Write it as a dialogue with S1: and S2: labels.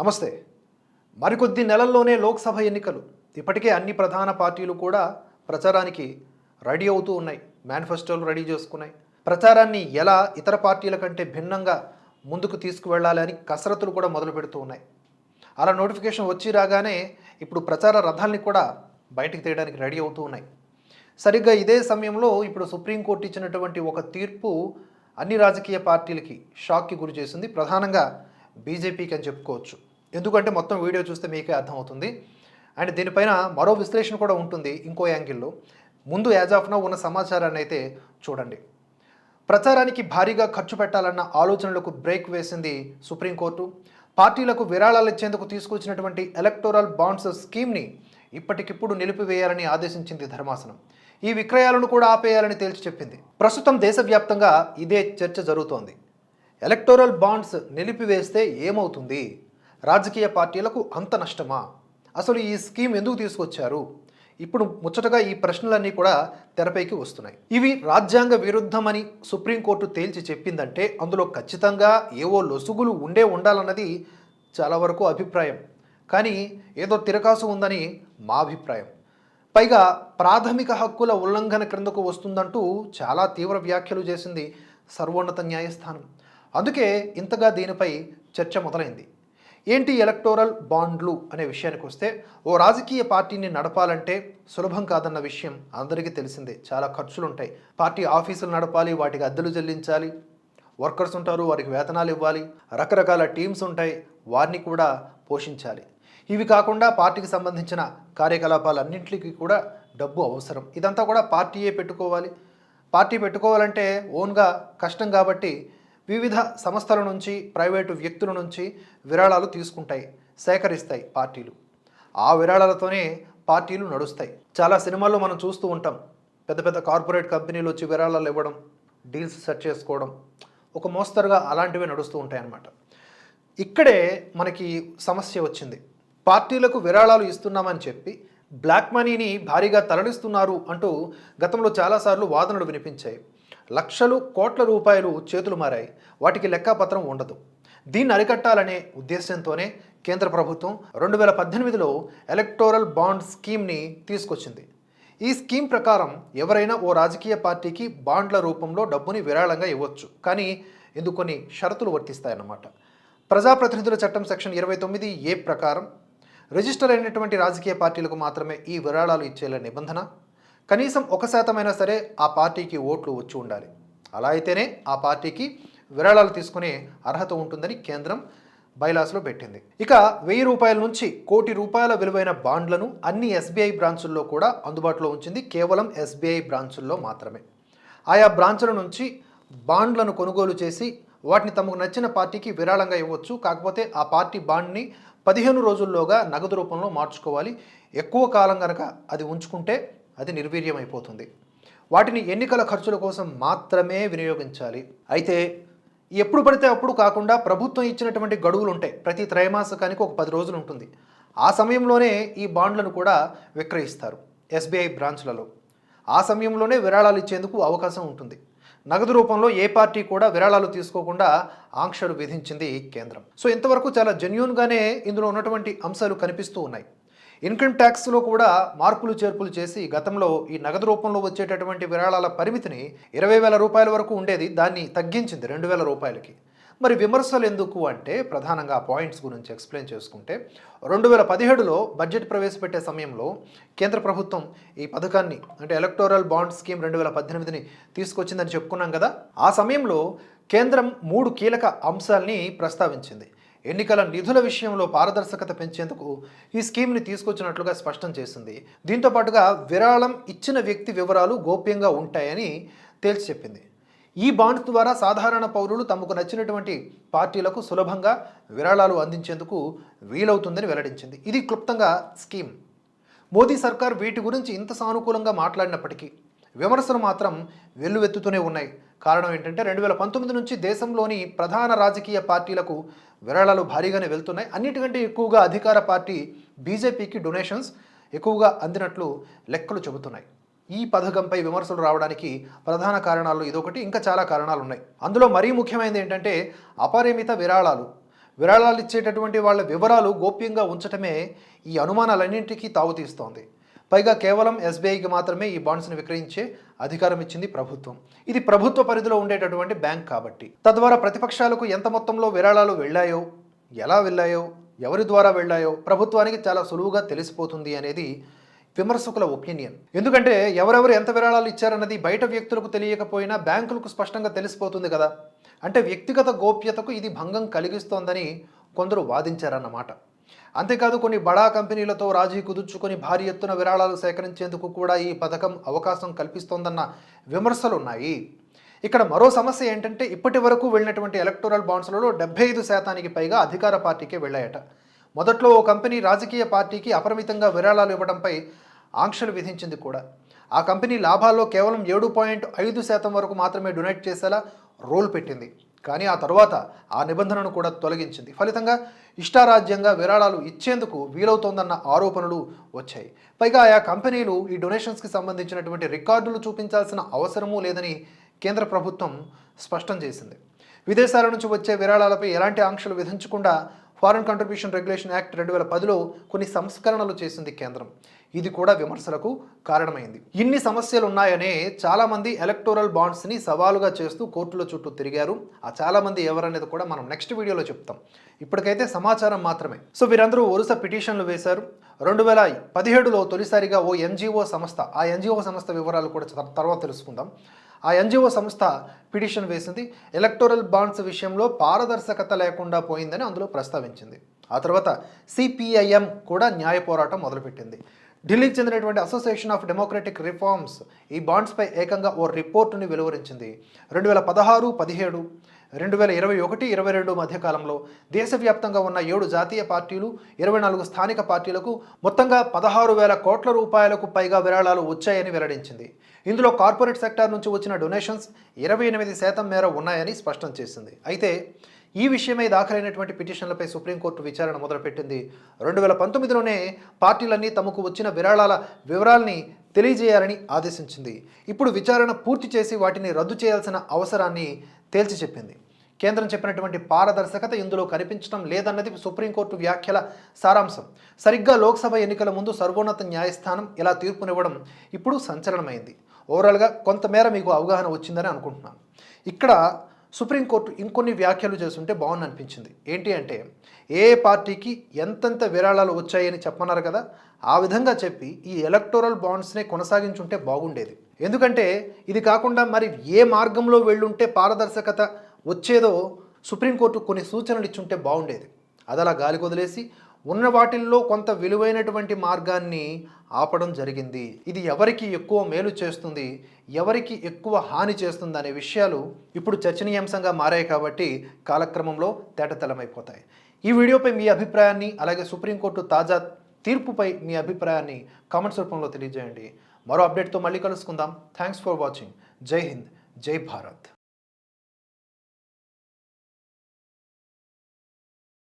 S1: నమస్తే. మరికొద్ది నెలల్లోనే లోక్సభ ఎన్నికలు. ఇప్పటికే అన్ని ప్రధాన పార్టీలు కూడా ప్రచారానికి రెడీ అవుతూ ఉన్నాయి. మేనిఫెస్టోలు రెడీ చేసుకున్నాయి. ప్రచారాన్ని ఎలా ఇతర పార్టీల కంటే భిన్నంగా ముందుకు తీసుకువెళ్ళాలి అని కసరత్తులు కూడా మొదలు పెడుతూ ఉన్నాయి. అలా నోటిఫికేషన్ వచ్చి రాగానే ఇప్పుడు ప్రచార రథాల్ని కూడా బయటికి తీయడానికి రెడీ అవుతూ ఉన్నాయి. సరిగ్గా ఇదే సమయంలో ఇప్పుడు సుప్రీంకోర్టు ఇచ్చినటువంటి ఒక తీర్పు అన్ని రాజకీయ పార్టీలకి షాక్కి గురి చేసింది. ప్రధానంగా బీజేపీకి అని చెప్పుకోవచ్చు. ఎందుకంటే మొత్తం వీడియో చూస్తే మీకే అర్థమవుతుంది. అండ్ దీనిపైన మరో విశ్లేషణ కూడా ఉంటుంది ఇంకో యాంగిల్లో. ముందు యాజ్ ఆఫ్ నో ఉన్న సమాచారాన్ని అయితే చూడండి. ప్రచారానికి భారీగా ఖర్చు పెట్టాలన్న ఆలోచనలకు బ్రేక్ వేసింది సుప్రీంకోర్టు పార్టీలకు విరాళాలు ఇచ్చేందుకు తీసుకొచ్చినటువంటి ఎలక్టోరల్ బాండ్స్ స్కీమ్ని ఇప్పటికిప్పుడు నిలిపివేయాలని ఆదేశించింది ధర్మాసనం. ఈ విక్రయాలను కూడా ఆపేయాలని తేల్చి చెప్పింది. ప్రస్తుతం దేశవ్యాప్తంగా ఇదే చర్చ జరుగుతోంది. ఎలక్టోరల్ బాండ్స్ నిలిపివేస్తే ఏమవుతుంది? రాజకీయ పార్టీలకు అంత నష్టమా? అసలు ఈ స్కీమ్ ఎందుకు తీసుకొచ్చారు? ఇప్పుడు ముచ్చటగా ఈ ప్రశ్నలన్నీ కూడా తెరపైకి వస్తున్నాయి. ఇవి రాజ్యాంగ విరుద్ధమని సుప్రీంకోర్టు తేల్చి చెప్పిందంటే అందులో ఖచ్చితంగా ఏవో లొసుగులు ఉండే ఉండాలన్నది చాలా వరకు అభిప్రాయం. కానీ ఏదో తిరకాసు ఉందని మా అభిప్రాయం. పైగా ప్రాథమిక హక్కుల ఉల్లంఘన క్రిందకు వస్తుందంటూ చాలా తీవ్ర వ్యాఖ్యలు చేసింది సర్వోన్నత న్యాయస్థానం. అందుకే ఇంతగా దీనిపై చర్చ మొదలైంది. ఏంటి ఎలక్టోరల్ బాండ్లు అనే విషయానికి వస్తే ఓ రాజకీయ పార్టీని నడపాలంటే సులభం కాదన్న విషయం అందరికీ తెలిసిందే. చాలా ఖర్చులు ఉంటాయి పార్టీ ఆఫీసులు నడపాలి వాటికి అద్దెలు చెల్లించాలి వర్కర్స్ ఉంటారు వారికి వేతనాలు ఇవ్వాలి రకరకాల టీమ్స్ ఉంటాయి వారిని కూడా పోషించాలి. ఇవి కాకుండా పార్టీకి సంబంధించిన కార్యకలాపాలన్నింటికి కూడా డబ్బు అవసరం. ఇదంతా కూడా పార్టీయే పెట్టుకోవాలి. పార్టీ పెట్టుకోవాలంటే ఓన్గా కష్టం కాబట్టి వివిధ సంస్థల నుంచి ప్రైవేటు వ్యక్తుల నుంచి విరాళాలు తీసుకుంటాయి సేకరిస్తాయి పార్టీలు. ఆ విరాళాలతోనే పార్టీలు నడుస్తాయి. చాలా సినిమాల్లో మనం చూస్తూ ఉంటాం. పెద్ద పెద్ద కార్పొరేట్ కంపెనీలు వచ్చి విరాళాలు ఇవ్వడం డీల్స్ సెట్ చేసుకోవడం ఒక మోస్తరుగా అలాంటివే నడుస్తూ ఉంటాయి అన్నమాట. ఇక్కడే మనకి సమస్య వచ్చింది. పార్టీలకు విరాళాలు ఇస్తున్నామని చెప్పి బ్లాక్ మనీని భారీగా తరలిస్తున్నారు అంటూ గతంలో చాలాసార్లు వాదనలు వినిపించాయి. లక్షలు కోట్ల రూపాయలు చేతులు మారాయి. వాటికి లెక్కాపత్రం ఉండదు. దీన్ని అరికట్టాలనే ఉద్దేశంతోనే కేంద్ర ప్రభుత్వం రెండు వేల పద్దెనిమిదిలో ఎలక్టోరల్ బాండ్ స్కీమ్ని తీసుకొచ్చింది. ఈ స్కీమ్ ప్రకారం ఎవరైనా ఓ రాజకీయ పార్టీకి బాండ్ల రూపంలో డబ్బుని విరాళంగా ఇవ్వచ్చు. కానీ ఇందుకు కొన్ని షరతులు వర్తిస్తాయన్నమాట. ప్రజాప్రతినిధుల చట్టం సెక్షన్ ఇరవై తొమ్మిది ఏ ప్రకారం రిజిస్టర్ అయినటువంటి రాజకీయ పార్టీలకు మాత్రమే ఈ విరాళాలు ఇచ్చేలా నిబంధన కనీసం ఒక శాతమైనా సరే ఆ పార్టీకి ఓట్లు వచ్చి ఉండాలి. అలా అయితేనే ఆ పార్టీకి విరాళాలు తీసుకునే అర్హత ఉంటుందని కేంద్రం బైలాస్లో పెట్టింది. ఇక వెయ్యి రూపాయల నుంచి కోటి రూపాయల విలువైన బాండ్లను అన్ని ఎస్బీఐ బ్రాంచుల్లో కూడా అందుబాటులో ఉంచింది కేవలం ఎస్బీఐ బ్రాంచుల్లో మాత్రమే. ఆయా బ్రాంచుల నుంచి బాండ్లను కొనుగోలు చేసి వాటిని తమకు నచ్చిన పార్టీకి విరాళంగా ఇవ్వచ్చు. కాకపోతే ఆ పార్టీ బాండ్ని పదిహేను రోజుల్లోగా నగదు రూపంలో మార్చుకోవాలి. ఎక్కువ కాలం కనుక అది ఉంచుకుంటే అది నిర్వీర్యం అయిపోతుంది వాటిని ఎన్నికల ఖర్చుల కోసం మాత్రమే వినియోగించాలి. అయితే ఎప్పుడు పడితే అప్పుడు కాకుండా ప్రభుత్వం ఇచ్చినటువంటి గడువులు ఉంటాయి ప్రతి త్రైమాసికానికి ఒక పది రోజులు ఉంటుంది ఆ సమయంలోనే ఈ బాండ్లను కూడా విక్రయిస్తారు ఎస్బీఐ బ్రాంచ్లలో. ఆ సమయంలోనే విరాళాలు ఇచ్చేందుకు అవకాశం ఉంటుంది. నగదు రూపంలో ఏ పార్టీ కూడా విరాళాలు తీసుకోకుండా ఆంక్షలు విధించింది కేంద్రం. సో ఇంతవరకు చాలా జెన్యున్గానే ఇందులో ఉన్నటువంటి అంశాలు కనిపిస్తూ ఉన్నాయి. ఇన్కమ్ ట్యాక్స్లో కూడా మార్పులు చేర్పులు చేసి గతంలో ఈ నగదు రూపంలో వచ్చేటటువంటి విరాళాల పరిమితిని ఇరవై వేల రూపాయల వరకు ఉండేది దాన్ని తగ్గించింది రెండు వేల రూపాయలకి. మరి విమర్శలు ఎందుకు అంటే ప్రధానంగా పాయింట్స్ గురించి ఎక్స్ప్లెయిన్ చేసుకుంటే రెండు వేల పదిహేడులో బడ్జెట్ ప్రవేశపెట్టే సమయంలో కేంద్ర ప్రభుత్వం ఈ పథకాన్ని అంటే ఎలక్టోరల్ బాండ్ స్కీమ్ రెండు వేల పద్దెనిమిదిని తీసుకొచ్చిందని చెప్పుకున్నాం కదా ఆ సమయంలో కేంద్రం మూడు కీలక అంశాల్ని ప్రస్తావించింది. ఎన్నికల నిధుల విషయంలో పారదర్శకత పెంచేందుకు ఈ స్కీమ్ని తీసుకొచ్చినట్లుగా స్పష్టం చేసింది. దీంతో పాటుగా విరాళం ఇచ్చిన వ్యక్తి వివరాలు గోప్యంగా ఉంటాయని తేల్చి చెప్పింది. ఈ బాండ్ ద్వారా సాధారణ పౌరులు తమకు నచ్చినటువంటి పార్టీలకు సులభంగా విరాళాలు అందించేందుకు వీలవుతుందని వెల్లడించింది. ఇది క్లుప్తంగా స్కీమ్. మోదీ సర్కార్ వీటి గురించి ఇంత సానుకూలంగా మాట్లాడినప్పటికీ విమర్శలు మాత్రం వెల్లువెత్తుతూనే ఉన్నాయి. కారణం ఏంటంటే రెండు వేల పంతొమ్మిది నుంచి దేశంలోని ప్రధాన రాజకీయ పార్టీలకు విరాళాలు భారీగానే వెళ్తున్నాయి. అన్నిటికంటే ఎక్కువగా అధికార పార్టీ బీజేపీకి డొనేషన్స్ ఎక్కువగా అందినట్లు లెక్కలు చెబుతున్నాయి. ఈ పథకంపై విమర్శలు రావడానికి ప్రధాన కారణాలు ఇదొకటి ఇంకా చాలా కారణాలు ఉన్నాయి అందులో మరీ ముఖ్యమైనది ఏంటంటే అపరిమిత విరాళాలు. విరాళాలు ఇచ్చేటటువంటి వాళ్ళ వివరాలు గోప్యంగా ఉంచటమే ఈ అనుమానాలన్నింటికీ తావుతీస్తోంది. పైగా కేవలం ఎస్బీఐకి మాత్రమే ఈ బాండ్స్ని విక్రయించే అధికారం ఇచ్చింది ప్రభుత్వం. ఇది ప్రభుత్వ పరిధిలో ఉండేటటువంటి బ్యాంక్ కాబట్టి. తద్వారా ప్రతిపక్షాలకు ఎంత మొత్తంలో విరాళాలు వెళ్ళాయో ఎలా వెళ్ళాయో ఎవరి ద్వారా వెళ్ళాయో ప్రభుత్వానికి చాలా సులువుగా తెలిసిపోతుంది అనేది విమర్శకుల ఒపీనియన్. ఎందుకంటే ఎవరెవరు ఎంత విరాళాలు ఇచ్చారన్నది బయట వ్యక్తులకు తెలియకపోయినా బ్యాంకులకు స్పష్టంగా తెలిసిపోతుంది కదా. అంటే వ్యక్తిగత గోప్యతకు ఇది భంగం కలిగిస్తోందని కొందరు వాదించారన్నమాట. అంతేకాదు కొన్ని బడా కంపెనీలతో రాజీ కుదుర్చుకొని భారీ ఎత్తున విరాళాలు సేకరించేందుకు కూడా ఈ పథకం అవకాశం కల్పిస్తోందన్న విమర్శలు ఉన్నాయి ఇక్కడ మరో సమస్య ఏంటంటే ఇప్పటి వరకు వెళ్ళినటువంటి ఎలక్టోరల్ బాండ్స్లలో డెబ్బై ఐదు శాతానికి పైగా అధికార పార్టీకే వెళ్ళాయట. మొదట్లో ఓ కంపెనీ రాజకీయ పార్టీకి అపరిమితంగా విరాళాలు ఇవ్వడంపై ఆంక్షలు విధించింది కూడా. ఆ కంపెనీ లాభాల్లో కేవలం ఏడు పాయింట్ ఐదు శాతం వరకు మాత్రమే డొనేట్ చేసేలా రూల్ పెట్టింది. కానీ ఆ తర్వాత ఆ నిబంధనను కూడా తొలగించింది. ఫలితంగా ఇష్టారాజ్యంగా విరాళాలు ఇచ్చేందుకు వీలవుతోందన్న ఆరోపణలు వచ్చాయి. పైగా ఆయా కంపెనీలు ఈ డొనేషన్స్కి సంబంధించినటువంటి రికార్డులు చూపించాల్సిన అవసరమూ లేదని కేంద్ర ప్రభుత్వం స్పష్టం చేసింది. విదేశాల నుంచి వచ్చే విరాళాలపై ఎలాంటి ఆంక్షలు విధించకుండా ఫారెన్ కంట్రిబ్యూషన్ రెగ్యులేషన్ యాక్ట్ రెండు వేల పదిలో కొన్ని సంస్కరణలు చేసింది కేంద్రం. ఇది కూడా విమర్శలకు కారణమైంది. ఇన్ని సమస్యలు ఉన్నాయనే చాలామంది ఎలక్టోరల్ బాండ్స్ని సవాలుగా చేస్తూ కోర్టుల చుట్టూ తిరిగారు. ఆ చాలామంది ఎవరనేది కూడా మనం నెక్స్ట్ వీడియోలో చెప్తాం. ఇప్పటికైతే సమాచారం మాత్రమే. సో వీరందరూ వరుస పిటిషన్లు వేశారు. రెండు వేల పదిహేడులో తొలిసారిగా ఓ ఎన్జిఓ సంస్థ ఆ ఎన్జిఓ సంస్థ వివరాలు కూడా తర్వాత తెలుసుకుందాం. ఆ ఎన్జిఓ సంస్థ పిటిషన్ వేసింది. ఎలక్టోరల్ బాండ్స్ విషయంలో పారదర్శకత లేకుండా పోయిందని అందులో ప్రస్తావించింది. ఆ తర్వాత సిపిఐఎం కూడా న్యాయ పోరాటం మొదలుపెట్టింది. ఢిల్లీకి చెందినటువంటి అసోసియేషన్ ఆఫ్ డెమోక్రటిక్ రిఫార్మ్స్ ఈ బాండ్స్పై ఏకంగా ఓ రిపోర్టుని వెలువరించింది. రెండు వేల పదహారు పదిహేడు రెండు వేల ఇరవై ఒకటి ఇరవై రెండు మధ్యకాలంలో దేశవ్యాప్తంగా ఉన్న ఏడు జాతీయ పార్టీలు ఇరవై నాలుగు స్థానిక పార్టీలకు మొత్తంగా పదహారు వేల కోట్ల రూపాయలకు పైగా విరాళాలు వచ్చాయని వెల్లడించింది. ఇందులో కార్పొరేట్ సెక్టార్ నుంచి వచ్చిన డొనేషన్స్ ఇరవై ఎనిమిది శాతం మేర ఉన్నాయని స్పష్టం చేసింది. అయితే ఈ విషయమై దాఖలైనటువంటి పిటిషన్లపై సుప్రీంకోర్టు విచారణ మొదలుపెట్టింది. రెండు వేల పంతొమ్మిదిలోనే పార్టీలన్నీ తమకు వచ్చిన విరాళాల వివరాల్ని తెలియజేయాలని ఆదేశించింది. ఇప్పుడు విచారణ పూర్తి చేసి వాటిని రద్దు చేయాల్సిన అవసరాన్ని తేల్చి చెప్పింది. కేంద్రం చెప్పినటువంటి పారదర్శకత ఇందులో కనిపించడం లేదన్నది సుప్రీంకోర్టు వ్యాఖ్యల సారాంశం. సరిగ్గా లోక్సభ ఎన్నికల ముందు సర్వోన్నత న్యాయస్థానం ఇలా తీర్పునివ్వడం ఇప్పుడు సంచలనమైంది. ఓవరాల్గా కొంతమేర మీకు అవగాహన వచ్చిందని అనుకుంటున్నాను. ఇక్కడ సుప్రీంకోర్టు ఇంకొన్ని వ్యాఖ్యలు చేస్తుంటే బాగుంది అనిపించింది. ఏంటి అంటే ఏ పార్టీకి ఎంతెంత విరాళాలు వచ్చాయని చెప్పన్నారు కదా ఆ విధంగా చెప్పి ఈ ఎలక్టోరల్ బాండ్స్నే కొనసాగించుంటే బాగుండేది. ఎందుకంటే ఇది కాకుండా మరి ఏ మార్గంలో వెళ్ళుంటే పారదర్శకత వచ్చేదో సుప్రీంకోర్టు కొన్ని సూచనలు ఇచ్చుంటే బాగుండేది. అది అలా గాలి వదిలేసి ఉన్న వాటిల్లో కొంత విలువైనటువంటి మార్గాన్ని ఆపడం జరిగింది. ఇది ఎవరికి ఎక్కువ మేలు చేస్తుంది ఎవరికి ఎక్కువ హాని చేస్తుంది అనే విషయాలు ఇప్పుడు చర్చనీయాంశంగా మారాయి కాబట్టి కాలక్రమంలో తేటతలమైపోతాయి ఈ వీడియోపై మీ అభిప్రాయాన్ని అలాగే సుప్రీంకోర్టు తాజా తీర్పుపై మీ అభిప్రాయాన్ని కామెంట్స్ రూపంలో తెలియజేయండి. మరో అప్డేట్తో మళ్ళీ కలుసుకుందాం. థ్యాంక్స్ ఫర్ వాచింగ్ జై హింద్ జై భారత్.